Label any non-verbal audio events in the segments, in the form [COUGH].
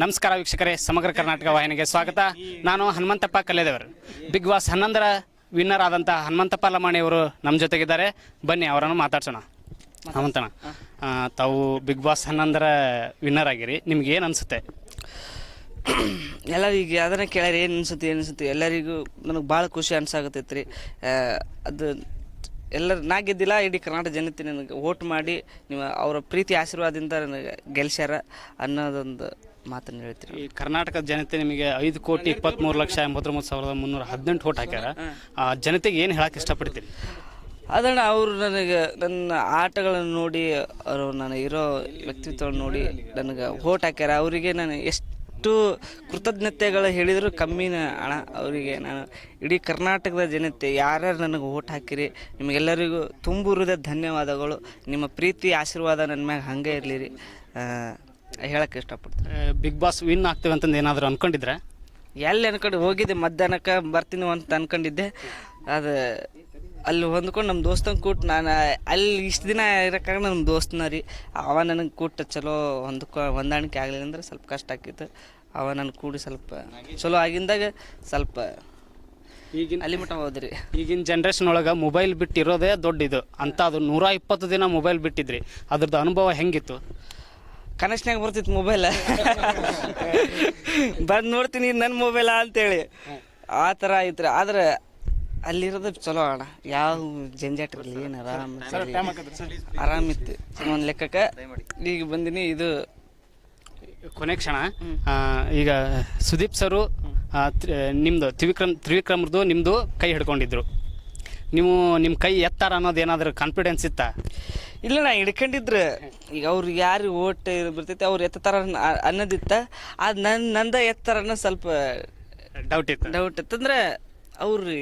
ನಮಸ್ಕಾರ ವೀಕ್ಷಕರೇ, ಸಮಗ್ರ ಕರ್ನಾಟಕ ವಾಹಿನಿಗೆ ಸ್ವಾಗತ. ನಾನು ಹನುಮಂತಪ್ಪ ಕಲ್ಲೇದೇವರು. ಬಿಗ್ ಬಾಸ್ ಹನ್ನೊಂದರ ವಿನ್ನರ್ ಆದಂಥ ಹನುಮಂತಪ್ಪ ಲಮಾಣಿ ಅವರು ನಮ್ಮ ಜೊತೆಗಿದ್ದಾರೆ. ಬನ್ನಿ, ಅವರನ್ನು ಮಾತಾಡ್ಸೋಣ. ಹನುಮಂತನ ತಾವು ಬಿಗ್ ಬಾಸ್ ಹನ್ನೊಂದರ ವಿನ್ನರ್ ಆಗಿರಿ. ನಿಮ್ಗೆ ಏನು ಅನಿಸುತ್ತೆ? ಎಲ್ಲರಿಗೆ ಅದನ್ನ ಕೇಳ್ಯಾರ ಏನು ಅನ್ಸುತ್ತೆ ಏನು ಅನ್ಸುತ್ತೆ? ಎಲ್ಲರಿಗೂ ನನಗೆ ಭಾಳ ಖುಷಿ ಅನ್ಸಾಕತ್ತೈತೆ ಅದು ಎಲ್ಲರೂ ನಾ ಗೆದ್ದಿಲ್ಲ ಇಡೀ ಕರ್ನಾಟಕ ಜನತೆ ನನಗೆ ಓಟ್ ಮಾಡಿ ನೀವು ಅವರ ಪ್ರೀತಿ ಆಶೀರ್ವಾದದಿಂದ ನನಗೆ ಗೆಲ್ಸ್ಯಾರ ಅನ್ನೋದೊಂದು ಮಾತನ್ನು ಹೇಳ್ತೀನಿ ಈ ಕರ್ನಾಟಕದ ಜನತೆ ನಿಮಗೆ ಐದು ಕೋಟಿ ಇಪ್ಪತ್ತ್ಮೂರು ಲಕ್ಷ ಎಂಬತ್ತೊಂಬತ್ತು ಸಾವಿರದ ಮುನ್ನೂರ ಹದಿನೆಂಟು ಓಟ್ ಹಾಕ್ಯಾರ. ಆ, ಜನತೆಗೆ ಏನು ಹೇಳಕ್ಕೆ ಇಷ್ಟಪಡ್ತೀರಿ? ಅದನ್ನು ಅವರು ನನಗೆ ನನ್ನ ಆಟಗಳನ್ನು ನೋಡಿ ಅವರು ನಾನು ಇರೋ ವ್ಯಕ್ತಿತ್ವವನ್ನು ನೋಡಿ ನನಗೆ ಓಟ್ ಹಾಕ್ಯಾರ. ಅವರಿಗೆ ನಾನು ಎಷ್ಟು ಕೃತಜ್ಞತೆಗಳು ಹೇಳಿದರೂ ಕಮ್ಮಿನ ಹಣ ಅವರಿಗೆ. ನಾನು ಇಡೀ ಕರ್ನಾಟಕದ ಜನತೆ ಯಾರ್ಯಾರು ನನಗೆ ವೋಟ್ ಹಾಕಿರಿ ನಿಮಗೆಲ್ಲರಿಗೂ ತುಂಬುರದ ಧನ್ಯವಾದಗಳು. ನಿಮ್ಮ ಪ್ರೀತಿ ಆಶೀರ್ವಾದ ನನ್ನ ಮ್ಯಾಗ ಹಾಗೆ ಇರಲಿ ರೀ ಹೇಳಕ್ಕೆ ಇಷ್ಟಪಡ್ತೀನಿ. ಬಿಗ್ ಬಾಸ್ ವಿನ್ ಆಗ್ತೇವೆ ಅಂತಂದು ಏನಾದರೂ ಅನ್ಕೊಂಡಿದ್ರೆ? ಎಲ್ಲಿ ಅನ್ಕೊಂಡು ಹೋಗಿದ್ದೆ ಮಧ್ಯಾಹ್ನಕ್ಕೆ ಬರ್ತೀನಿ ಅಂತ ಅನ್ಕೊಂಡಿದ್ದೆ. ಅದು ಅಲ್ಲಿ ಹೊಂದ್ಕೊಂಡು ನಮ್ಮ ದೋಸ್ತನ ಕೂಟ್ ನಾನು ಅಲ್ಲಿ ಇಷ್ಟು ದಿನ ಇರೋಕ್ಕಾಗ ನಮ್ಮ ದೋಸ್ತನ ರೀ. ಅವ ನನಗೆ ಕೂಟ ಚಲೋ ಹೊಂದ್ಕೊ ಹೊಂದಾಣಿಕೆ ಆಗಲಿಲ್ಲ ಅಂದ್ರೆ ಸ್ವಲ್ಪ ಕಷ್ಟ ಆಕಿತ್ತು ಅವ ನನ್ನ ಕೂಡಿ ಸ್ವಲ್ಪ ಚಲೋ ಆಗಿಂದಾಗ ಸ್ವಲ್ಪ ಈಗಿನ ಅಲ್ಲಿ ಮಟ್ಟ ಹೋದ್ರಿ. ಈಗಿನ ಜನ್ರೇಷನ್ ಒಳಗೆ ಮೊಬೈಲ್ ಬಿಟ್ಟಿರೋದೇ ದೊಡ್ಡ ಇದು. ಅಂತ ಅದು ನೂರ ಇಪ್ಪತ್ತು ದಿನ ಮೊಬೈಲ್ ಬಿಟ್ಟಿದ್ರಿ. ಅದ್ರದ್ದು ಅನುಭವ ಹೆಂಗಿತ್ತು? ಕನೆಕ್ಷನ್ಯಾಗ ಬರ್ತಿತ್ತು ಮೊಬೈಲ್ ಬಂದು ನೋಡ್ತೀನಿ ನನ್ನ ಮೊಬೈಲ ಅಂತೇಳಿ. ಆ ಥರ ಐತ್ರಿ ಆದ್ರೆ ಅಲ್ಲಿರೋದು ಚಲೋ ಅಣ್ಣ. ಯಾವ ಜಂಜಾಟ ಇರಲಿ ಏನು ಆರಾಮ್ ಆರಾಮಿತ್ತು ಒಂದು ಲೆಕ್ಕಕ್ಕೆ ಈಗ ಬಂದಿನಿ ಇದು ಕೊನೆ ಕ್ಷಣ. ಈಗ ಸುದೀಪ್ ಸರು ನಿಮ್ಮದು ತ್ರಿವಿಕ್ರಮ್ ತ್ರಿವಿಕ್ರಮ್ರದ್ದು ನಿಮ್ಮದು ಕೈ ಹಿಡ್ಕೊಂಡಿದ್ರು. ನೀವು ನಿಮ್ಮ ಕೈ ಎತ್ತಾರ ಅನ್ನೋದು ಏನಾದರೂ ಕಾನ್ಫಿಡೆನ್ಸ್ ಇತ್ತಾ? ಇಲ್ಲ ನಾ ಹಿಡ್ಕೊಂಡಿದ್ರೆ. ಈಗ ಅವ್ರು ಯಾರು ಓಟ್ ಬರ್ತೈತಿ ಅವ್ರು ಎತ್ತಾರ ಅನ್ನೋದಿತ್ತ. ಅದು ನನ್ನ ನಂದ ಎತ್ತಾರ ಸ್ವಲ್ಪ ಡೌಟ್ ಇತ್ತು? ಡೌಟ್ ಇತ್ತಂದ್ರೆ ಅವ್ರು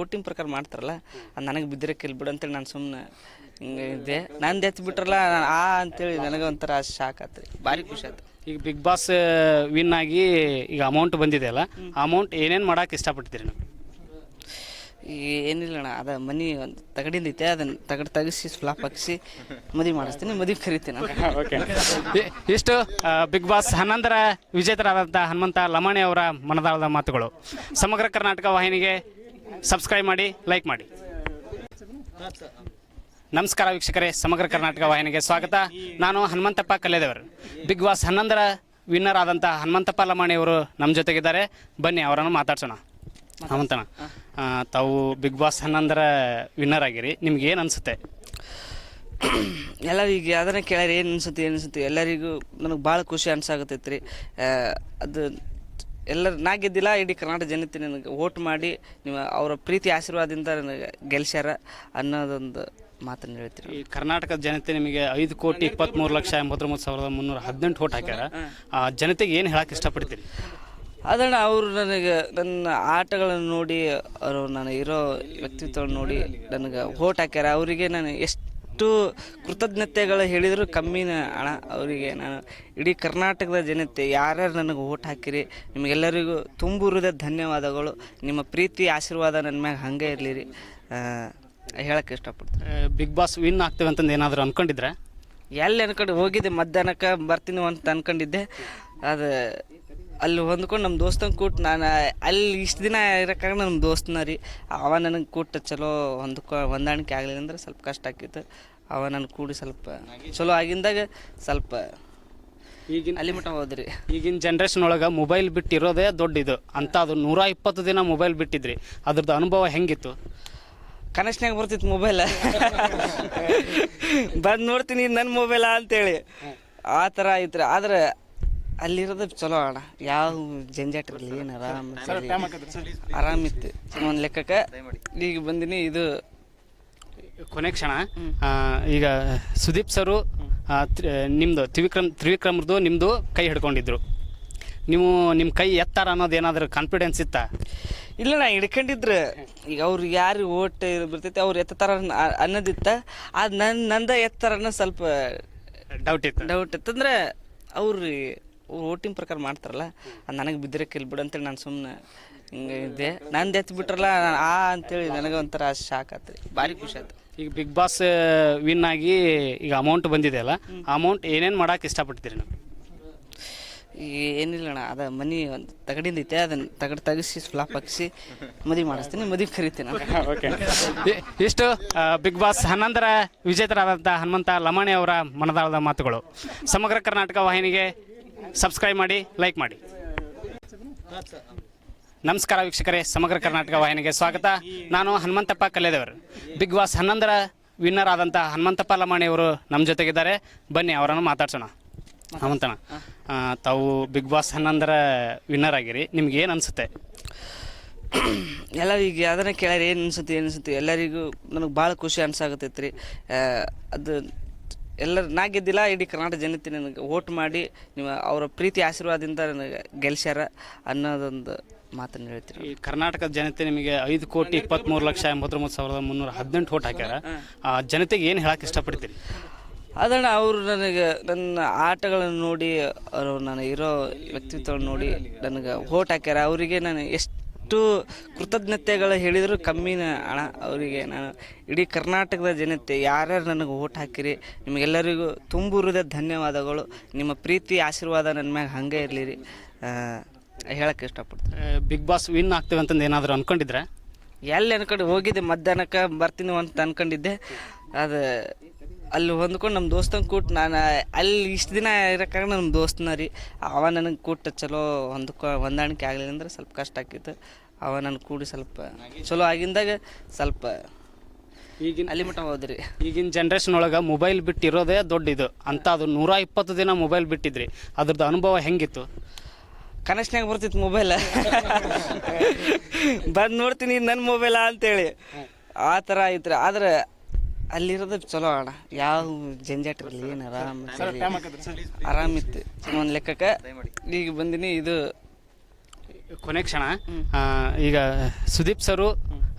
ಓಟಿಂಗ್ ಪ್ರಕಾರ ಮಾಡ್ತಾರಲ್ಲ ಅದು ನನಗೆ ಬಿದ್ದರೆ ಬಿಡು ಅಂತೇಳಿ ನಾನು ಸುಮ್ಮನೆ ಹಿಂಗೆ ಇದ್ದೆ. ನಂದು ಎತ್ತು ಬಿಟ್ರಲ್ಲ ನಾನ್ ಆ ಅಂತೇಳಿ ನನಗೆ ಒಂಥರ ಶಾಕ್ ಆತ್ರಿ ಭಾರಿ ಖುಷಿ ಆಯ್ತು. ಈಗ ಬಿಗ್ ಬಾಸ್ ವಿನ್ ಆಗಿ ಈಗ ಅಮೌಂಟ್ ಬಂದಿದೆಯಲ್ಲ ಆ ಅಮೌಂಟ್ ಏನೇನು ಮಾಡಕ್ಕೆ ಇಷ್ಟಪಡ್ತೀರಿ ನೀವು? ಈ ಏನಿಲ್ಲ ಅಣ್ಣ ಅದ ಮನಿ ಒಂದು ತಗಡಿಂದೈತೆ ಅದನ್ನ ತಗಡು ತಗಿಸಿ ಫ್ಲಾಪ್ ಹಾಕಿಸಿ ಮದುವೆ ಮಾಡಿಸ್ತೀನಿ ಮದುವೆ ಕರಿತೀನಿ ನಾನು. [LAUGHS] ಓಕೆ ಇಷ್ಟು ಬಿಗ್ ಬಾಸ್ ಹನ್ನೊಂದರ ವಿಜೇತರಾದಂಥ ಹನುಮಂತ ಲಮಾಣಿ ಅವರ ಮನದಾಳದ ಮಾತುಗಳು. ಸಮಗ್ರ ಕರ್ನಾಟಕ ವಾಹಿನಿಗೆ ಸಬ್ಸ್ಕ್ರೈಬ್ ಮಾಡಿ ಲೈಕ್ ಮಾಡಿ. ನಮಸ್ಕಾರ ವೀಕ್ಷಕರೇ, ಸಮಗ್ರ ಕರ್ನಾಟಕ ವಾಹಿನಿಗೆ ಸ್ವಾಗತ. ನಾನು ಹನುಮಂತಪ್ಪ ಕಲ್ಲೇದೇವರು. ಬಿಗ್ ಬಾಸ್ ಹನ್ನೊಂದರ ವಿನ್ನರ್ ಆದಂಥ ಹನುಮಂತಪ್ಪ ಲಮಾಣಿ ಅವರು ನಮ್ಮ ಜೊತೆಗಿದ್ದಾರೆ. ಬನ್ನಿ, ಅವರನ್ನು ಮಾತಾಡ್ಸೋಣ. ಹನುಮಂತನ ತಾವು ಬಿಗ್ ಬಾಸ್ ಹನ್ನೊಂದರ ವಿನ್ನರ್ ಆಗಿರಿ. ನಿಮ್ಗೆ ಏನು ಅನಿಸುತ್ತೆ? ಎಲ್ಲರಿಗೆ ಅದನ್ನು ಕೇಳ್ಯಾರ, ಏನು ಅನಿಸುತ್ತೆ ಏನು ಅನಿಸುತ್ತೆ? ಎಲ್ಲರಿಗೂ ನನಗೆ ಭಾಳ ಖುಷಿ ಅನ್ಸಾಕತ್ತೈತೆ ರೀ ಅದು ಎಲ್ಲರೂ ನಾ ಗೆದ್ದಿಲ್ಲ ಇಡೀ ಕರ್ನಾಟಕ ಜನತೆ ನನಗೆ ಓಟ್ ಮಾಡಿ ನೀವು ಅವರ ಪ್ರೀತಿ ಆಶೀರ್ವಾದದಿಂದ ನನಗೆ ಗೆಲ್ಸ್ಯಾರ ಅನ್ನೋದೊಂದು ಮಾತನ್ನು ಹೇಳ್ತೀನಿ ಈ ಕರ್ನಾಟಕದ ಜನತೆ ನಿಮಗೆ ಐದು ಕೋಟಿ ಇಪ್ಪತ್ತ್ಮೂರು ಲಕ್ಷ ಎಂಬತ್ತೊಂಬತ್ತು ಸಾವಿರದ ಮುನ್ನೂರ ಹದಿನೆಂಟು ಓಟ್ ಹಾಕ್ಯಾರ. ಆ ಜನತೆಗೆ ಏನು ಹೇಳಕ್ಕೆ ಇಷ್ಟಪಡ್ತೀರಿ? ಅದನ್ನು ಅವರು ನನಗೆ ನನ್ನ ಆಟಗಳನ್ನು ನೋಡಿ ಅವರು ನಾನು ಇರೋ ವ್ಯಕ್ತಿತ್ವವನ್ನು ನೋಡಿ ನನಗೆ ಓಟ್ ಹಾಕ್ಯಾರ. ಅವರಿಗೆ ನಾನು ಎಷ್ಟು ಕೃತಜ್ಞತೆಗಳು ಹೇಳಿದರೂ ಕಮ್ಮಿನ ಹಣ ಅವರಿಗೆ. ನಾನು ಇಡೀ ಕರ್ನಾಟಕದ ಜನತೆ ಯಾರ್ಯಾರು ನನಗೆ ಓಟ್ ಹಾಕಿರಿ ನಿಮಗೆಲ್ಲರಿಗೂ ತುಂಬುರದ ಧನ್ಯವಾದಗಳು. ನಿಮ್ಮ ಪ್ರೀತಿ ಆಶೀರ್ವಾದ ನನ್ನ ಮ್ಯಾಗ ಹಾಗೆ ಇರಲಿ ರೀ ಹೇಳಕ್ಕೆ ಇಷ್ಟಪಡ್ತೀನಿ. ಬಿಗ್ ಬಾಸ್ ವಿನ್ ಆಗ್ತೇವೆ ಅಂತಂದು ಏನಾದರೂ ಅಂದ್ಕೊಂಡಿದ್ರೆ ಎಲ್ಲಿ ಅನ್ಕೊಂಡು ಹೋಗಿದ್ದೆ ಮಧ್ಯಾಹ್ನಕ್ಕೆ ಬರ್ತೀನಿ ಅಂತ ಅಂದ್ಕೊಂಡಿದ್ದೆ ಅದು ಅಲ್ಲಿ ಹೊಂದ್ಕೊಂಡು ನಮ್ಮ ದೋಸ್ತನ ಕೂಟ್ ನಾನು ಅಲ್ಲಿ ಇಷ್ಟು ದಿನ ಇರೋಕ್ಕಾಗ ನಮ್ಮ ದೋಸ್ತನ ರೀ. ಅವ ನನಗೆ ಕೂಟ ಚಲೋ ಹೊಂದ್ಕೊ ಹೊಂದಾಣಿಕೆ ಆಗಲಿಲ್ಲ ಅಂದ್ರೆ ಸ್ವಲ್ಪ ಕಷ್ಟ ಆಕಿತ್ತು ಅವ ನನ್ನ ಕೂಡಿ ಸ್ವಲ್ಪ ಚಲೋ ಆಗಿಂದಾಗ ಸ್ವಲ್ಪ ಈಗಿನ ಅಲ್ಲಿ ಮಟ್ಟ ಹೋದ್ರಿ. ಈಗಿನ ಜನ್ರೇಷನ್ ಒಳಗೆ ಮೊಬೈಲ್ ಬಿಟ್ಟಿರೋದೇ ದೊಡ್ಡ ಇದು. ಅಂತ ಅದು ನೂರ ಇಪ್ಪತ್ತು ದಿನ ಮೊಬೈಲ್ ಬಿಟ್ಟಿದ್ರಿ. ಅದ್ರದ್ದು ಅನುಭವ ಹೆಂಗಿತ್ತು? ಕನೆಕ್ಷನ್ಯಾಗ ಬರ್ತಿತ್ತು ಮೊಬೈಲ್ ಬಂದು ನೋಡ್ತೀನಿ ನನ್ನ ಮೊಬೈಲ ಅಂತೇಳಿ. ಆ ಥರ ಐತ್ರಿ. ಆದ್ರೆ ಅಲ್ಲಿರೋದು ಚಲೋ ಅಣ್ಣ. ಯಾವ ಜಂಜಾಟ ಇರಲಿ ಏನು ಆರಾಮ್ ಆರಾಮಿತ್ತು ಒಂದು ಲೆಕ್ಕಕ್ಕೆ ಈಗ ಬಂದಿನಿ ಇದು ಕೊನೆ ಕ್ಷಣ ಆ, ಈಗ ಸುದೀಪ್ ಸರು ನಿಮ್ಮದು ತ್ರಿ- ನಿಮ್ದು ತ್ರಿವಿಕ್ರಮ್ ತ್ರಿವಿಕ್ರಮ್ರದ್ದು ನಿಮ್ಮದು ಕೈ ಹಿಡ್ಕೊಂಡಿದ್ರು. ನೀವು ನಿಮ್ಮ ಕೈ ಎತ್ತಾರ ಅನ್ನೋದು ಏನಾದರೂ ಕಾನ್ಫಿಡೆನ್ಸ್ ಇತ್ತಾ? ಇಲ್ಲ ನಾ ಹಿಡ್ಕೊಂಡಿದ್ರು. ಈಗ ಅವ್ರು ಯಾರು ಓಟ್ ಬರ್ತೈತೆ ಅವ್ರು ಎತ್ತಾರ ಅನ್ನೋದಿತ್ತ. ಅದು ನನ್ನ ನಂದ ಎತ್ತಾರನ್ನ ಸ್ವಲ್ಪ ಡೌಟ್ ಇತ್ತು? ಡೌಟ್ ಇತ್ತಂದ್ರೆ ಅವ್ರು ಓಟಿಂಗ್ ಪ್ರಕಾರ ಮಾಡ್ತಾರಲ್ಲ ಅದು ನನಗೆ ಬಿದ್ದರೆ ಬಿಡು ಅಂತೇಳಿ ನಾನು ಸುಮ್ಮನೆ ಹಿಂಗೆ ಇದ್ದೆ. ನಂದು ಎತ್ತು ಬಿಟ್ರಲ್ಲ ನಾನ್ ಆ ಅಂತೇಳಿ ನನಗೆ ಒಂಥರ ಶಾಕ್ ಆತ್ರಿ ಭಾರಿ ಖುಷಿ ಆಯ್ತು ಈಗ ಬಿಗ್ ಬಾಸ್ ವಿನ್ ಆಗಿ ಈಗ ಅಮೌಂಟ್ ಬಂದಿದೆಯಲ್ಲ ಆ ಅಮೌಂಟ್ ಏನೇನು ಮಾಡೋಕೆ ಇಷ್ಟಪಡ್ತೀರಿ ನೀವು? ಈಗ ಏನಿಲ್ಲ ಅಣ್ಣ ಅದ ಮನಿ ಒಂದು ತಗಡಿಂದ ಐತೆ ಅದನ್ನ ತಗಡ್ ತಗಿಸಿ ಫ್ಲಾಪ್ ಹಾಕಿಸಿ ಮದುವೆ ಮಾಡಿಸ್ತೀನಿ ಮದುವೆ ಕರಿತೀನಿ ನಾನು. [LAUGHS] ಓಕೆ ಇಷ್ಟು ಬಿಗ್ ಬಾಸ್ ಹನ್ನೊಂದರ ವಿಜೇತರಾದಂಥ ಹನುಮಂತ ಲಮಾಣಿ ಅವರ ಮನದಾಳದ ಮಾತುಗಳು. ಸಮಗ್ರ ಕರ್ನಾಟಕ ವಾಹಿನಿಗೆ ಸಬ್ಸ್ಕ್ರೈಬ್ ಮಾಡಿ ಲೈಕ್ ಮಾಡಿ. ನಮಸ್ಕಾರ ವೀಕ್ಷಕರೇ, ಸಮಗ್ರ ಕರ್ನಾಟಕ ವಾಹಿನಿಗೆ ಸ್ವಾಗತ. ನಾನು ಹನುಮಂತಪ್ಪ ಕಲ್ಲೇದೇವರು. ಬಿಗ್ ಬಾಸ್ ಹನ್ನೊಂದರ ವಿನ್ನರ್ ಆದಂಥ ಹನುಮಂತಪ್ಪ ಲಮಾಣಿ ಅವರು ನಮ್ಮ ಜೊತೆಗಿದ್ದಾರೆ. ಬನ್ನಿ, ಅವರನ್ನು ಮಾತಾಡ್ಸೋಣ. ಹನುಮಂತನ ತಾವು ಬಿಗ್ ಬಾಸ್ ಹನ್ನೊಂದರ ವಿನ್ನರ್ ಆಗಿರಿ. ನಿಮ್ಗೆ ಏನು ಅನಿಸುತ್ತೆ? ಎಲ್ಲರಿಗೆ ಅದನ್ನು ಕೇಳಿ ಏನು ಅನ್ಸುತ್ತೆ ಏನು ಅನ್ಸುತ್ತೆ? ಎಲ್ಲರಿಗೂ ನನಗೆ ಭಾಳ ಖುಷಿ ಅನ್ಸಾಗತ್ತೈತ್ರಿ ಅದು ಎಲ್ಲರ ನಾ ಗೆದ್ದಿಲ್ಲ ಇಡೀ ಕರ್ನಾಟಕ ಜನತೆ ನನಗೆ ಓಟ್ ಮಾಡಿ ನೀವು ಅವರ ಪ್ರೀತಿ ಆಶೀರ್ವಾದದಿಂದ ನನಗೆ ಗೆಲ್ಸ್ಯಾರ ಅನ್ನೋದೊಂದು ಮಾತನ್ನು ಹೇಳ್ತೀನಿ ಈ ಕರ್ನಾಟಕದ ಜನತೆ ನಿಮಗೆ ಐದು ಕೋಟಿ ಇಪ್ಪತ್ತ್ಮೂರು ಲಕ್ಷ ಎಂಬತ್ತೊಂಬತ್ತು ಸಾವಿರದ ಮುನ್ನೂರ ಹದಿನೆಂಟು ಓಟ್ ಹಾಕ್ಯಾರ. ಆ, ಜನತೆಗೆ ಏನು ಹೇಳಕ್ಕೆ ಇಷ್ಟಪಡ್ತೀರಿ? ಅದಣ್ಣ ಅವರು ನನಗೆ ನನ್ನ ಆಟಗಳನ್ನು ನೋಡಿ ಅವರು ನಾನು ಇರೋ ವ್ಯಕ್ತಿತ್ವವನ್ನು ನೋಡಿ ನನಗೆ ಓಟ್ ಹಾಕ್ಯಾರ. ಅವರಿಗೆ ನಾನು ಎಷ್ಟು ಕೃತಜ್ಞತೆಗಳು ಹೇಳಿದರೂ ಕಮ್ಮಿನ ಅಣ್ಣ ಅವರಿಗೆ ನಾನು ಇಡೀ ಕರ್ನಾಟಕದ ಜನತೆ ಯಾರ್ಯಾರು ನನಗೆ ಓಟ್ ಹಾಕಿರಿ ನಿಮಗೆಲ್ಲರಿಗೂ ತುಂಬುರದ ಧನ್ಯವಾದಗಳು. ನಿಮ್ಮ ಪ್ರೀತಿ ಆಶೀರ್ವಾದ ನನ್ನ ಮ್ಯಾಗ ಹಂಗೆ ಇರಲಿ ರೀ ಹೇಳಕ್ಕೆ ಇಷ್ಟಪಡ್ತೀನಿ. ಬಿಗ್ ಬಾಸ್ ವಿನ್ ಆಗ್ತೇವೆ ಅಂತಂದು ಏನಾದರೂ ಅನ್ಕೊಂಡಿದ್ರೆ? ಎಲ್ಲಿ ಅನ್ಕೊಂಡು ಹೋಗಿದ್ದೆ ಮಧ್ಯಾಹ್ನಕ್ಕೆ ಬರ್ತೀನಿ ಅಂತ ಅನ್ಕೊಂಡಿದ್ದೆ. ಅದು ಅಲ್ಲಿ ಹೊಂದ್ಕೊಂಡು ನಮ್ಮ ದೋಸ್ತನ ಕೂಟ್ ನಾನು ಅಲ್ಲಿ ಇಷ್ಟು ದಿನ ಇರೋಕ್ಕಾಗ ನಮ್ಮ ದೋಸ್ತನ ರೀ. ಅವ ನನಗೆ ಕೂಟ ಚಲೋ ಹೊಂದ್ಕೊ ಹೊಂದಾಣಿಕೆ ಆಗಲಿಲ್ಲ ಅಂದ್ರೆ ಸ್ವಲ್ಪ ಕಷ್ಟ ಆಕಿತ್ತು ಅವ ನನ್ನ ಕೂಡಿ ಸ್ವಲ್ಪ ಚಲೋ ಆಗಿಂದಾಗ ಸ್ವಲ್ಪ ಈಗಿನ ಅಲ್ಲಿ ಮಟ್ಟ ಹೋದ್ರಿ. ಈಗಿನ ಜನ್ರೇಷನ್ ಒಳಗೆ ಮೊಬೈಲ್ ಬಿಟ್ಟಿರೋದೇ ದೊಡ್ಡ ಇದು. ಅಂತ ಅದು ನೂರ ಇಪ್ಪತ್ತು ದಿನ ಮೊಬೈಲ್ ಬಿಟ್ಟಿದ್ರಿ. ಅದ್ರದ್ದು ಅನುಭವ ಹೆಂಗಿತ್ತು? ಕನೆಕ್ಷನ್ಯಾಗ ಬರ್ತಿತ್ತು ಮೊಬೈಲ್ ಬಂದು ನೋಡ್ತೀನಿ ನನ್ನ ಮೊಬೈಲ ಅಂತೇಳಿ. ಆ ಥರ ಐತ್ರಿ. ಆದ್ರೆ ಅಲ್ಲಿರೋದು ಚಲೋ ಅಣ್ಣ. ಯಾವ ಜಂಜಾಟ ಇರಲಿ ಏನು ಆರಾಮ್ ಆರಾಮಿತ್ತು ಒಂದು ಲೆಕ್ಕಕ್ಕೆ ಈಗ ಬಂದಿನಿ ಇದು ಕೊನೆ ಕ್ಷಣ. ಆ, ಈಗ ಸುದೀಪ್ ಸರು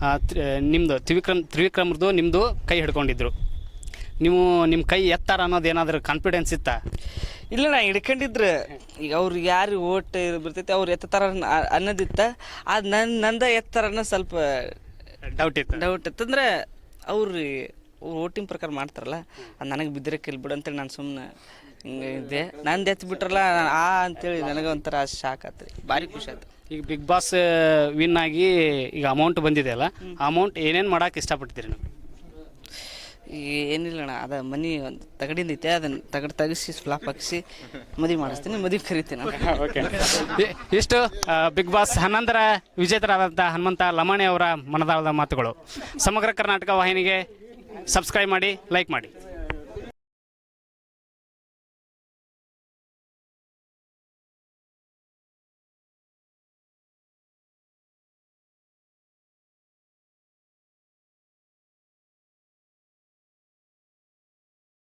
ಆ, ತ್ರಿ- ನಿಮ್ದು ತ್ರಿವಿಕ್ರಮ್ ತ್ರಿವಿಕ್ರಮ್ರದ್ದು ನಿಮ್ಮದು ಕೈ ಹಿಡ್ಕೊಂಡಿದ್ರು. ನೀವು ನಿಮ್ಮ ಕೈ ಎತ್ತಾರ ಅನ್ನೋದು ಏನಾದರೂ ಕಾನ್ಫಿಡೆನ್ಸ್ ಇತ್ತಾ? ಇಲ್ಲ ನಾ ಹಿಡ್ಕೊಂಡಿದ್ರೆ. ಈಗ ಅವ್ರು ಯಾರು ಓಟ್ ಬರ್ತೈತೆ ಅವ್ರು ಎತ್ತಾರ ಅನ್ನೋದಿತ್ತ ಅದು ನನ್ನ ನಂದ ಎತ್ತಾರ ಅನ್ನೋ ಸ್ವಲ್ಪ ಡೌಟ್ ಇತ್ತು? ಡೌಟ್ ಇತ್ತಂದ್ರೆ ಅವ್ರು ಓಟಿಂಗ್ ಪ್ರಕಾರ ಮಾಡ್ತಾರಲ್ಲ ಅದು ನನಗೆ ಬಿದ್ದರೆ ಬಿಡು ಅಂತೇಳಿ ನಾನು ಸುಮ್ಮನೆ ಹಿಂಗೆ ಇದ್ದೆ. ನಂದು ಎತ್ತು ಬಿಟ್ರಲ್ಲ ಆ ಅಂತೇಳಿ ನನಗೆ ಒಂಥರ ಶಾಕ್ ಆತ್ರಿ ಭಾರಿ ಖುಷಿ ಆಯ್ತು ಈಗ ಬಿಗ್ ಬಾಸ್ ವಿನ್ ಆಗಿ ಈಗ ಅಮೌಂಟ್ ಬಂದಿದೆ ಅಲ್ಲ ಅಮೌಂಟ್ ಏನೇನು ಮಾಡಕ್ಕೆ ಇಷ್ಟಪಡ್ತೀರಿ ನೀವು? ಏನಿಲ್ಲ ಅಣ್ಣ ಅದ ಮನಿ ಒಂದು ತಗಡಿಂದ ಐತೆ ಅದನ್ನ ತಗಡ್ ತೆಗಿಸಿ ಫ್ಲಾಪ್ ಹಾಕಿಸಿ ಮದುವೆ ಮಾಡಿಸ್ತೀನಿ ಮದುವೆ ಕರಿತೀನಿ ಓಕೆ [LAUGHS] ಇಷ್ಟು ಬಿಗ್ ಬಾಸ್ ಹನ್ನೊಂದರ ವಿಜೇತರಾದಂಥ ಹನುಮಂತ ಲಮಾಣಿ ಅವರ ಮನದಾಳದ ಮಾತುಗಳು. ಸಮಗ್ರ ಕರ್ನಾಟಕ ವಾಹಿನಿಗೆ ಸಬ್ಸ್ಕ್ರೈಬ್ ಮಾಡಿ ಲೈಕ್ ಮಾಡಿ.